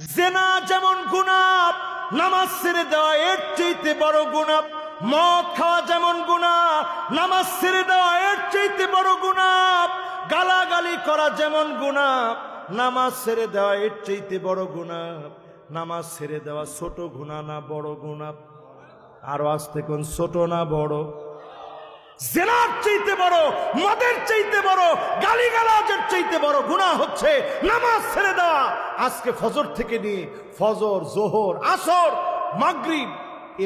জেনা যেমন গুনাপ নামাজ ছেড়ে দেওয়া এর চাইতে বড় গুনাপ মদ খাওয়া যেমন গুণা, নামাজ ছেড়ে দেওয়া এর চাইতে বড় গুনাপ গালাগালি করা যেমন গুনাপ নামাজ ছেড়ে দেওয়া এর চাইতে বড় গুনাপ নামাজ ছেড়ে দেওয়া ছোট গুণা না বড় গুনাপ আরও আসতে কোন ছোট না বড়। জেনার চাইতে বড়, মদের চাইতে বড়, গালিগালাজের চাইতে বড় গুণা হচ্ছে নামাজ ছেড়ে দেওয়া। আজকে ফজর থেকে নিয়ে ফজর, জোহর, আসর, মাগরিব,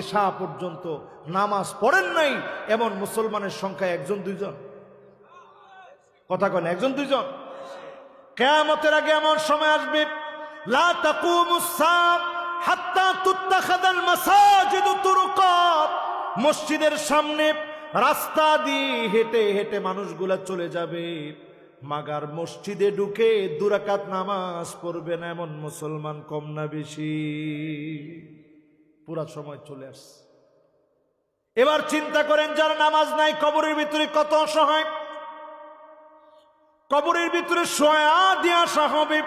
এশা পর্যন্ত নামাজ পড়েন নাই এমন মুসলমানের সংখ্যা একজন, দুইজন? কথা কেন, একজন, দুইজন? কেয়ামতের আগে এমন সময় আসবে, লা তাকুমুস সাম হাত্তা তুত্তাখাদাল মাসাজিদু তুরুকাত। মসজিদের সামনে রাস্তা দিয়ে হেঁটে হেঁটে মানুষগুলা চলে যাবে। মাগার মসজিদে ঢুকে দুরাকাত নামাজ পড়বে না এমন মুসলমান কম না বেশি। পুরা সময় চলে আসছে। এবার চিন্তা করেন, যার নামাজ নাই, কবরের ভিতরে কত অসহায়? কবরের ভিতরে শোয়া দিয়ে আসা হবে।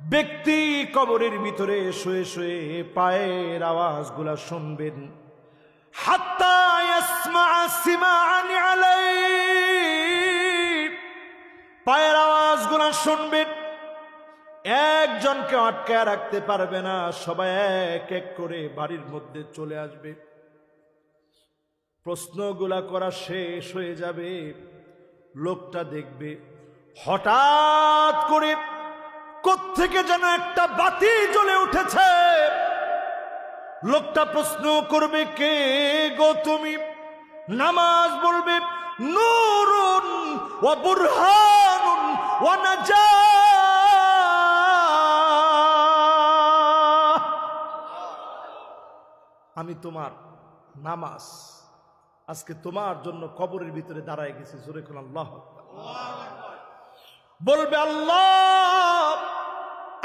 ব্যক্তি কবরের ভিতরে শুয়ে শুয়ে পায়ের আওয়াজগুলা শুনবেন। হাত্তা ইয়াসমা সিমাআন আলাইহি পায়ের আওয়াজগুলা শুনবেন একজনকে আটকায় রাখতে পারবে না। সবাই এক এক করে বাড়ির মধ্যে চলে আসবে। প্রশ্নগুলা করা শেষ হয়ে যাবে। লোকটা দেখবে, হঠাৎ করে কোত্থেকে যেন একটা বাতি জ্বলে উঠেছে। লোকটা প্রশ্ন করবে, কে গো তুমি? নামাজ বলবে, নুরুন ও বুরহানুন ও আমি তোমার নামাজ আজকে তোমার জন্য কবরের ভিতরে দাঁড়ায় গেছি, জোরে কোন আল্লাহ বলবে, আল্লাহ,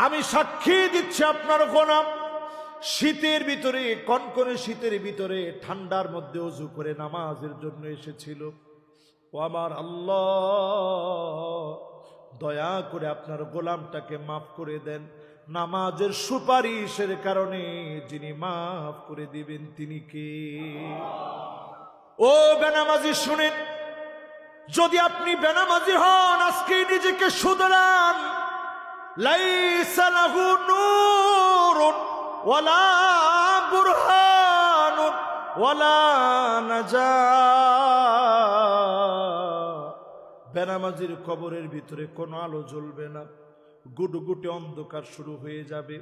আমি সাক্ষী দিচ্ছি আপনার গোনাম শীতের ভিতরে, কনকনে শীতের ভিতরে ঠান্ডার মধ্যে অজু করে নামাজের জন্য এসেছিল। ও আমার আল্লাহ, দয়া করে আপনার গোলামটাকে মাফ করে দেন। নামাজের সুপারিশের কারণে যিনি মাফ করে দিবেন, তিনি কে? ও বেনামাজি, শুনেন, যদি আপনি বেনামাজি হন আজকে নিজেকে শুধরান। লাইসা লাহু নূরুন ওয়ালা বুরহানুন, ওয়ালা নাজা। বেনামাজির কবরের ভিতরে কোনো আলো জ্বলবে না। গুটগুটে অন্ধকার শুরু হয়ে যাবে।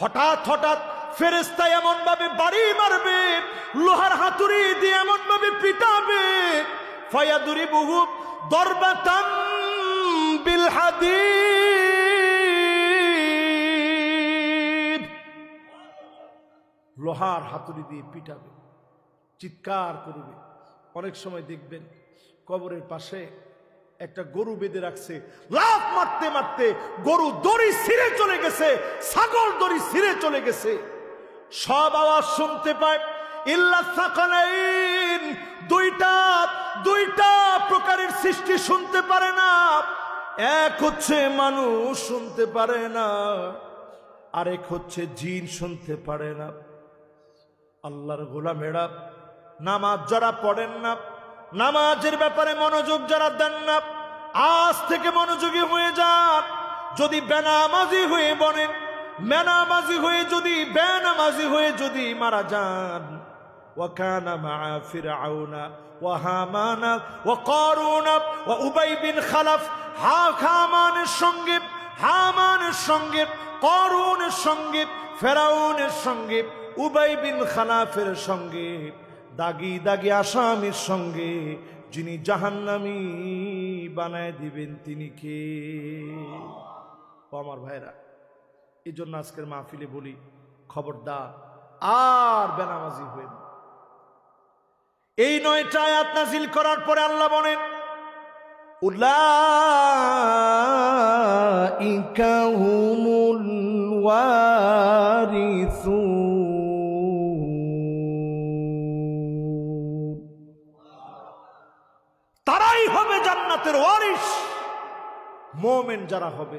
হঠাৎ হঠাৎ ফেরেস্তা এমন ভাবে বাড়ি মারবে, লোহার হাতুড়ি দিয়ে এমন ভাবে পিটাবে। ফয়াদুরি বহু দরবাতাম বিল হাদিদ লোহার হাতুড়ি দিয়ে পিটাবে, চিৎকার করবে। অনেক সময় দেখবেন কবরের পাশে একটা গরু বেঁধে রাখছে। লাভ মারতে মারতে গরু দড়ি ছিঁড়ে চলে গেছে, ছাগল দড়ি ছিঁড়ে চলে গেছে। সব আওয়াজ শুনতে পায় দুইটা দুইটা প্রকারের সৃষ্টি শুনতে পারে না। এক হচ্ছে মানুষ শুনতে পারে না, আরেক হচ্ছে জিন শুনতে পারে না। আল্লাহর গোলামেরা নামাজ যারা পড়েন না নামাজের ব্যাপারে মনোযোগ যারা দেন না আজ থেকে মনোযোগী হয়ে যান যদি বেনামাজি হয়ে বনেন মেনামাজি হয়ে যদি বেনামাজি হয়ে যদি মারা যান وكان مع فرعون وهامان وقارون وأبي بن خلف হা হামানের সঙ্গে হামানের সঙ্গে করুনের সঙ্গে ফেরাউনের সঙ্গে উবাই বিন খানাফের সঙ্গে, দাগি দাগি আসামির সঙ্গে যিনি জাহান্নামি বানায় দিবেন তিনি কে? আমার ভাইরা এই জন্য আজকের মাহফিলে বলি, খবরদার, আর বেনামাজি হয়ে না। এই নয় আয়াত নাজিল করার পরে আল্লাহ বলেন উল্লা ইকা হুমুল ওয়া ওয়ারিস মোমেন যারা হবে